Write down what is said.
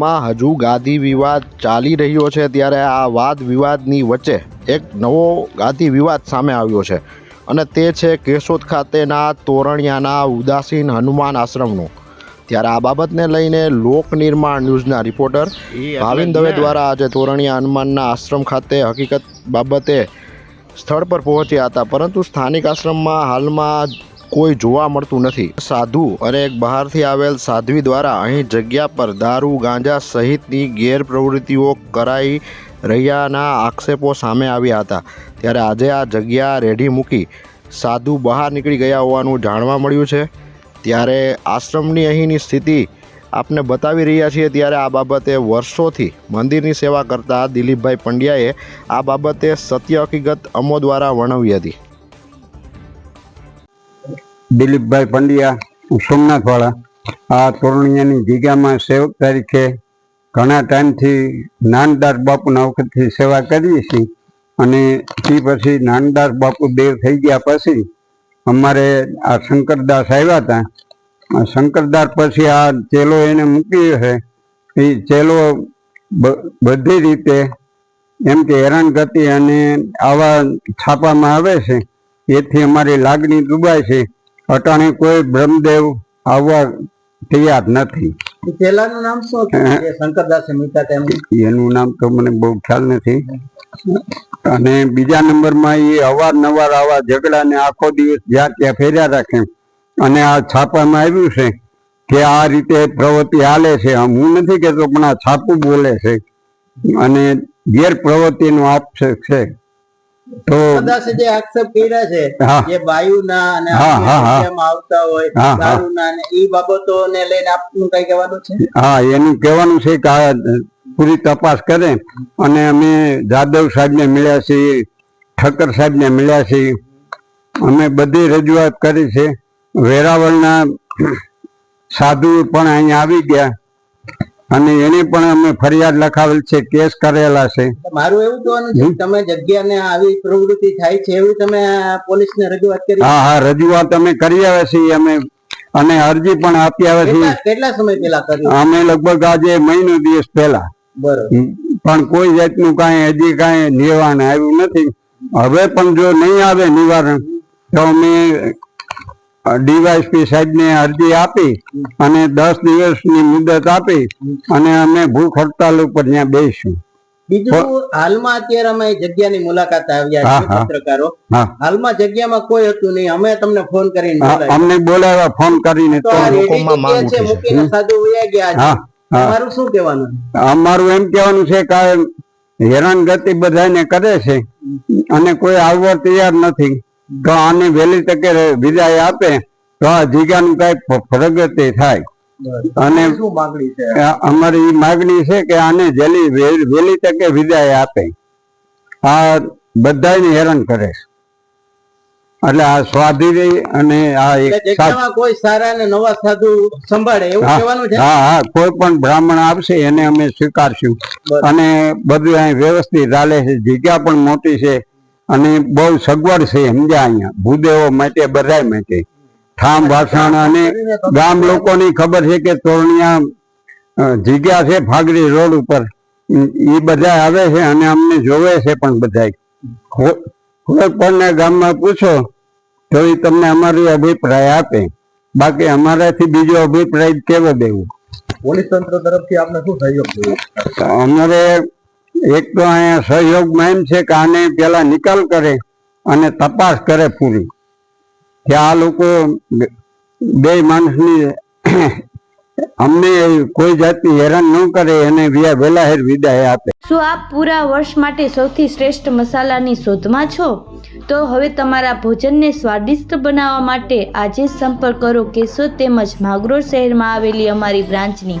માં હજુ ગાદી વિવાદ ચાલી રહ્યો છે ત્યારે આ વાદ વિવાદની વચ્ચે એક નવો ગાદી વિવાદ સામે આવ્યો છે. અને તે છે કેશોદ ખાતેના તોરણિયાના ઉદાસીન હનુમાન આશ્રમનું. ત્યારે આ બાબતને લઈને લોક નિર્માણ ન્યૂઝના રિપોર્ટર ભાવિન દવે દ્વારા આજે તોરણિયા હનુમાનના આશ્રમ ખાતે હકીકત બાબતે સ્થળ પર પહોંચ્યા હતા. પરંતુ સ્થાનિક આશ્રમમાં હાલમાં કોઈ જોવા મળતું નથી. સાધુ અને એક બહારથી આવેલ સાધ્વી દ્વારા અહીં જગ્યા પર દારૂ, ગાંજા સહિતની ગેરપ્રવૃત્તિઓ કરાઈ રહ્યાના આક્ષેપો સામે આવ્યા હતા. ત્યારે આજે આ જગ્યા રેઢી મૂકી સાધુ બહાર નીકળી ગયા હોવાનું જાણવા મળ્યું છે. ત્યારે આશ્રમની અહીંની સ્થિતિ આપને બતાવી રહ્યા છીએ. ત્યારે આ બાબતે વર્ષોથી મંદિરની સેવા કરતા દિલીપભાઈ પંડ્યાએ આ બાબતે સત્ય હકીકત અમો દ્વારા વર્ણવી હતી. દિલીપભાઈ પંડ્યા સોમનાથવાળા આ તોરણિયાની જગ્યામાં સેવક તરીકે ઘણા ટાઈમથી નાનદાસ બાપુના વખતથી સેવા કરીએ છીએ અને તે પછી નાનદાસ બાપુ દેવ થઈ ગયા પછી અમારે આ શંકરદાસ આવ્યા હતા. શંકરદાસ પછી આ ચેલો એને મૂક્યો છે. એ ચેલો બધી રીતે એમ કે હેરાનગતિ અને આવા છાપામાં આવે છે. એથી અમારી લાગણી દુબાય છે. અટાણે કોઈ બ્રહ્મદેવ આવવા તૈયાર નથી. પેલાનું નામ શું શંકરદાસ? એનું નામ તો મને બહુ ખ્યાલ નથી. અને બીજા નંબરમાં એ અવારનવાર આવા ઝઘડાને આખો દિવસ જ્યાં ત્યાં ફેર્યા રાખે. અને આ છાપામાં આવ્યું છે કે આ રીતે પ્રવૃત્તિ હાલે છે. હું નથી કહેતો પણ આ છાપું બોલે છે. અને ગેરપ્રવૃત્તિનો આક્ષેપ છે. તો જે આક્ષેપ કર્યા છે જે વાયુના અને હા, હા, હા. આત્મીયમાં આવતા હોય હા, હા. દારૂના ને બાબતોને લઈને આપનું કઈ કહેવાનું છે? હા એનું કહેવાનું છે કે પૂરી તપાસ કરે અને અમે જાદવ સાહેબને મળ્યા છીએ ઠક્કર સાહેબને મળ્યા છીએ. અમે બધી રજૂઆત કરી છે. વેરાવળના સાધુ પણ અહીંયા આવી ગયા. અને એની પણ અમે ફરિયાદ લખાવેલ છે કેસ કરેલા છે. મારું એવું કહેવાનું છે તમે જગ્યાને આવી પ્રવૃત્તિ થાય છે એવું તમે પોલીસને રજૂઆત કરી? હા હા રજૂઆત અમે કરી આવ્યા છીએ અમે અને અરજી પણ આપી આવ્યા છીએ કેટલા સમય પેલા કરી અમે લગભગ આજે મહિનો દિવસ પહેલા. બરોબર. પણ કોઈ જાતનું કાંઈ હજી કાંઈ નિવારણ આવ્યું નથી. હવે પણ જો નહીં આવે નિવારણ તો અમે ડીવાયસપી સાહેબને અરજી આપી અને દસ દિવસની મુદત આપી અને અમે ભૂખ હડતાલ ઉપર ત્યાં બેસીશું. બીજું હાલમાં અત્યારે અમે જગ્યાની મુલાકાત આવ્યા છીએ પત્રકારો. હાલમાં જગ્યામાં કોઈ હતું નહીં. અમે તમને ફોન કરીને અમને બોલાવ્યા ફોન કરીને તો છે મૂકીને સાધુ વયા ગયા તમારું શું કહેવાનું? અમારું એમ કહેવાનું છે કે આ હેરાનગતિ બધાને કરે છે અને કોઈ આવવા તૈયાર નથી. તો આને વહેલી તકે વિદાય આપે તો આ જગ્યાનું કઈ પ્રગતિ થાય. અને અમારી માગણી છે કે આને જેલી વહેલી તકે વિદાય આપે. આ બધાને હેરાન કરે છે. એટલે આ સ્વાધીન અને આ એક કોઈ સારા અને નવા સાધુ સંભાળે એવું કહેવાનું છે? હા હા કોઈ પણ બ્રાહ્મણ આવશે એને અમે સ્વીકારશું. અને બધું અહીં વ્યવસ્થિત ચાલે છે. જગ્યા પણ મોટી છે. અને બહુ સગવડ છે સમજ્યા અહીંયા. ભૂદેવો માટે બધા માટે. ઠામ વાસણ અને ગામ લોકોની ખબર છે કે તોરણિયા જગ્યા છે ફાગડી રોડ ઉપર. એ બધા આવે છે અને અમને જોવે છે પણ બધા કોઈ પણ ગામમાં પૂછો તો એ તમને અમારો અભિપ્રાય આપે. બાકી અમારાથી બીજો અભિપ્રાય કેવો દેવું? પોલીસ તંત્ર તરફથી આપને શું સહયોગ અમારે એક તો અહીંયા સહયોગમાં એમ છે કે આને પેલા નિકાલ કરે અને તપાસ કરે પૂરી. કે આ લોકો બે માણસની અમને કોઈ જાતિ હેરાન ન કરે અને વ્યા- વહેલાહેર વિદાય આપે. શું આપ પૂરા વર્ષ માટે સૌથી શ્રેષ્ઠ મસાલાની શોધમાં છો, તો હવે તમારા ભોજનને સ્વાદિષ્ટ બનાવવા માટે આજે સંપર્ક કરો કેશોદ તેમજ માગરોળ શહેરમાં આવેલી અમારી બ્રાન્ચની.